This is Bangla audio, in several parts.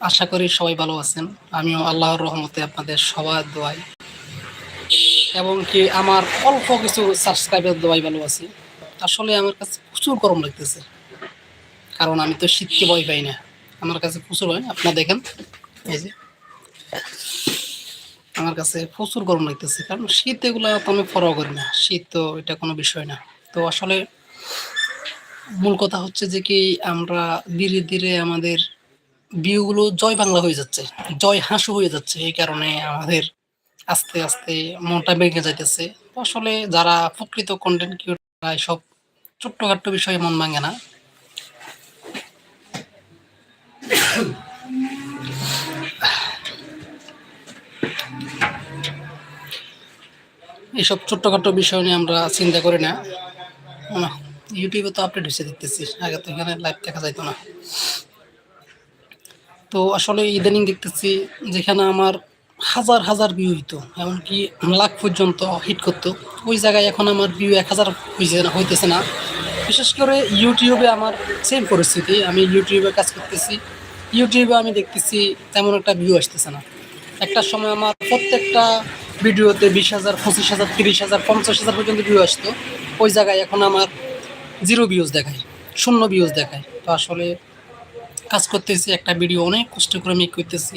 আশা করি সবাই ভালো আছেন। আমিও আল্লাহর রহমতে আপনাদের সবার দোয়াই এবং কি আমার অল্প কিছু সাবস্ক্রাইবার দোয়াই ভালো আছি। আসলে আমার কাছে প্রচুর গরম লাগতেছে। কারণ আমি তো শীতকে ভয় পাই না। আমার কাছে প্রচুর হয় আপনার দেখেন। এই যে। আমার কাছে প্রচুর গরম লাগতেছে। কারণ শীত এগুলো তো আমি ফরও করি না। শীত তো এটা কোনো বিষয় না। তো আসলে মূল কথা হচ্ছে যে কি আমরা ধীরে ধীরে আমাদের ভিউগুলো জয় বাংলা হয়ে যাচ্ছে, জয় হাসু হয়ে যাচ্ছে এই কারণে আমাদের আস্তে আস্তে মনটা ভেঙে যাইতেছে। আসলে যারা প্রকৃত কন্টেন্ট ক্রিয়েটার সব ছোট্টখাট্ট বিষয়ে মন ভাঙে না। এইসব ছোট্টখাট্ট বিষয় নিয়ে আমরা চিন্তা করি না। ইউটিউবে তো আপডেট হয়েছে দেখতেছি, আগে তো এখানে লাইভ দেখা যাইতো না। তো আসলে ইদানিং দেখতেছি যেখানে আমার হাজার হাজার ভিউ হইতো, এমনকি লাখ পর্যন্ত হিট করতো। ওই জায়গায় এখন আমার ভিউ এক হাজার হইছে না, হইতেছে না। বিশেষ করে ইউটিউবে আমার সেম পরিস্থিতি, আমি ইউটিউবে কাজ করতেছি। ইউটিউবে আমি দেখতেছি তেমন একটা ভিউ আসতেছে না। একটা সময় আমার প্রত্যেকটা ভিডিওতে বিশ হাজার, পঁচিশ হাজার, তিরিশ হাজার, পঞ্চাশ হাজার পর্যন্ত ভিউ আসতো। ওই জায়গায় এখন আমার জিরো ভিউজ দেখায়, শূন্য ভিউজ দেখায়। তো আসলে কাজ করতেছি, একটা ভিডিও অনেক কষ্ট করে মেক করতেছি,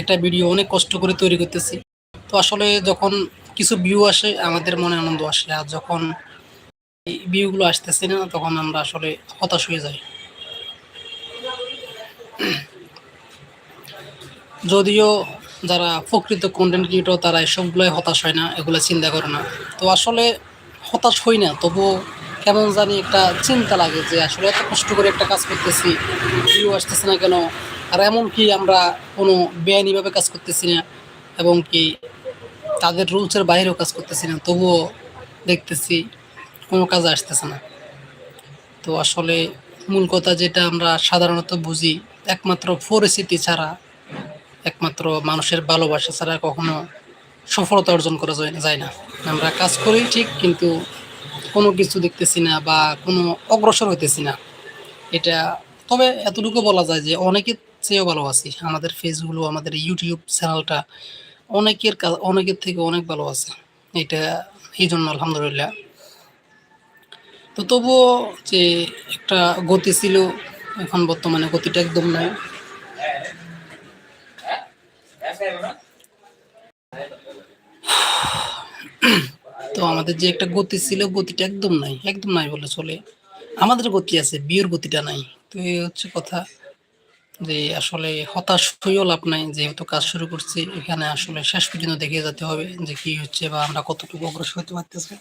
একটা ভিডিও অনেক কষ্ট করে তৈরি করতেছি। তো আসলে যখন কিছু ভিউ আসে, আমাদের মনে আনন্দ আসে। আর যখন ভিউগুলো আসতেছে না, তখন আমরা আসলে হতাশ হয়ে যাই। যদিও যারা প্রকৃত কন্টেন্ট ক্রিয়েটর তারা এসবগুলোই হতাশ হয় না, এগুলো চিন্তা করে না। তো আসলে হতাশ হই না, তবুও কেমন জানি একটা চিন্তা লাগে যে আসলে এত কষ্ট করে একটা কাজ করতেছি ভিউ আসতেছে না কেন? আর এমন কি আমরা কোনো বেআইনিভাবে কাজ করতেছি না এবং কি তাদের রুলসের বাইরেও কাজ করতেছি না, তবুও দেখতেছি কোনো কাজে আসতেছে না। তো আসলে মূল কথা যেটা আমরা সাধারণত বুঝি, একমাত্র পরিস্থিতি ছাড়া, একমাত্র মানুষের ভালোবাসা ছাড়া কখনো সফলতা অর্জন করা যায় না। আমরা কাজ করি ঠিক, কিন্তু কোনো কিছু দেখতেছি না বা কোনো অগ্রসর হইতেছি না। এটা, তবে এতটুকু বলা যায় যে অনেকের চেয়েও ভালো আছি। আমাদের ফেসগুলো আমাদের ইউটিউব চ্যানেলটা অনেকের কা- অনেকের থেকে অনেক ভালো আছে। এটা এই জন্য আলহামদুলিল্লাহ। তো তবুও যে একটা গতি ছিল, এখন বর্তমানে গতিটা একদম নাই। তো আমাদের যে একটা গতি ছিল, গতিটা একদম নাই একদম নাই বলে চলে। আমাদের গতি আছে, বিয়ের গতিটা নাই। তো এই হচ্ছে কথা যে আসলে হতাশ হয়েও লাভ নাই, যেহেতু কাজ শুরু করছি, এখানে আসলে শেষ পর্যন্ত দেখে যেতে হবে যে কি হচ্ছে বা আমরা কতটুকু অগ্রসর হতে পারতেছি।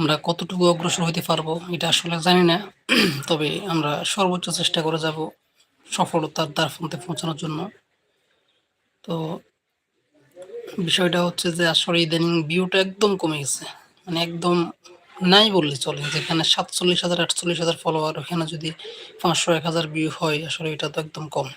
আমরা কতটুকু অগ্রসর হতে পারব এটা আসলে জানি না। তবে আমরা সর্বোচ্চ চেষ্টা করে যাব সফলতার দ্বার প্রান্তে পৌঁছানোর জন্য। তো বিষয়টা হচ্ছে যে আসলে ইদানিং ভিউটা একদম কমে গেছে। মানে একদম নাই বললে চলে। যেখানে সাতচল্লিশ হাজার, আটচল্লিশ হাজার ফলোয়ার ওখানে যদি পাঁচশো, এক হাজার ভিউ হয়, আসলে এটা তো একদম কম।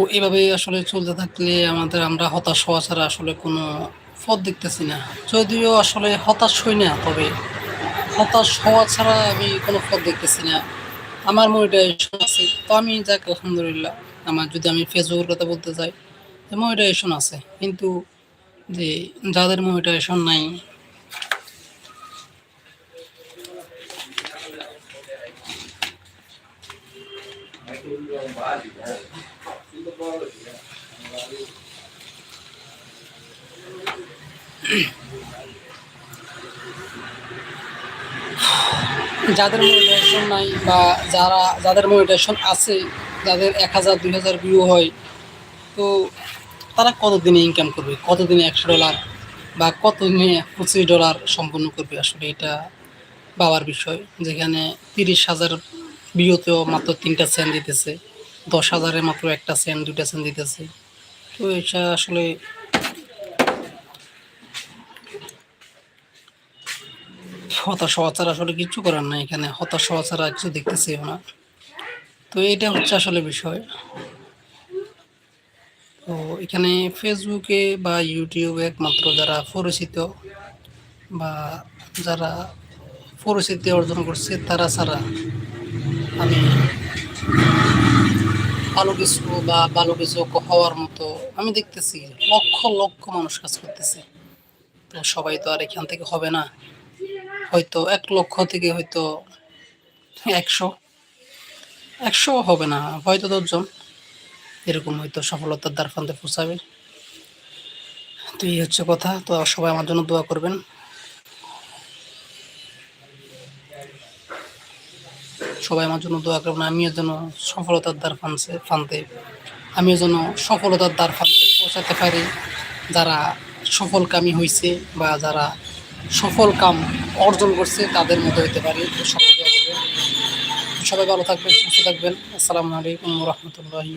তো এভাবে আসলে চলতে থাকলে আমাদের, আমরা হতাশ হওয়া ছাড়া আসলে কোনো পথ দেখতেছি না। যদিও আসলে হতাশ হই না, তবে হতাশ হওয়া ছাড়া আমি কোনো পথ দেখতেছি না। আমার মোটিভেশন আছে। তো আমি যাক, আলহামদুলিল্লাহ, আমার যদি আমি ফেসবুকের কথা বলতে চাই যে মোটিভেশন আছে। কিন্তু যে যাদের মোটিভেশন নাই যাদের মোটিভেশন নাই বা যারা, যাদের মোটিভেশন আছে, যাদের এক হাজার, দুই হাজার ভিউ হয়, তো তারা কতদিনে ইনকাম করবে? কতদিনে একশো ডলার বা কতদিনে পঁচিশ ডলার সম্পন্ন করবে? আসলে এটা বাবার বিষয়। যেখানে তিরিশ হাজার ভিউতেও মাত্র তিনটা সেন্ট দিতেছে। দশ হাজারে মাত্র একটা সেন্ট দুইটা সেন্ট দিতেছে। তো এটা আসলে হতাশ হওয়া ছাড়া আসলে কিছু করার নাই এখানে। হতাশ হওয়া ছাড়া কিছু দেখতেছি না। তো এটা হচ্ছে আসলে বিষয়। তো এখানে ফেসবুকে বা ইউটিউবে একমাত্র যারা পরিচিত বা যারা পরিচিতি অর্জন করছে তারা ছাড়া আমি ভালো কিছু বা ভালো কিছু হওয়ার মতো আমি দেখতেছি, লক্ষ লক্ষ মানুষ কাজ করতেছে। সবাই তো আর এখান থেকে হবে না। হয়তো এক লক্ষ থেকে হয়তো একশো। একশো হবে না, হয়তো দশজন। এরকম হয়তো সফলতার দ্বার প্রান্তে পৌঁছাবে। তো এই হচ্ছে কথা। তো সবাই আমার জন্য দোয়া করবেন। সবাই আমার জন্য দোয়া করবেন, আমিও যেন সফলতার দ্বার ফানছে ফানতে, আমিও যেন সফলতার দ্বার ফানতে পৌঁছাতে পারি। যারা সফলকামী হয়েছে বা যারা সফল কাম অর্জন করছে, তাদের মতো হতে পারি। সবাই ভালো থাকবেন, সুস্থ থাকবেন। আসসালামু আলাইকুম রহমতুল্লাহি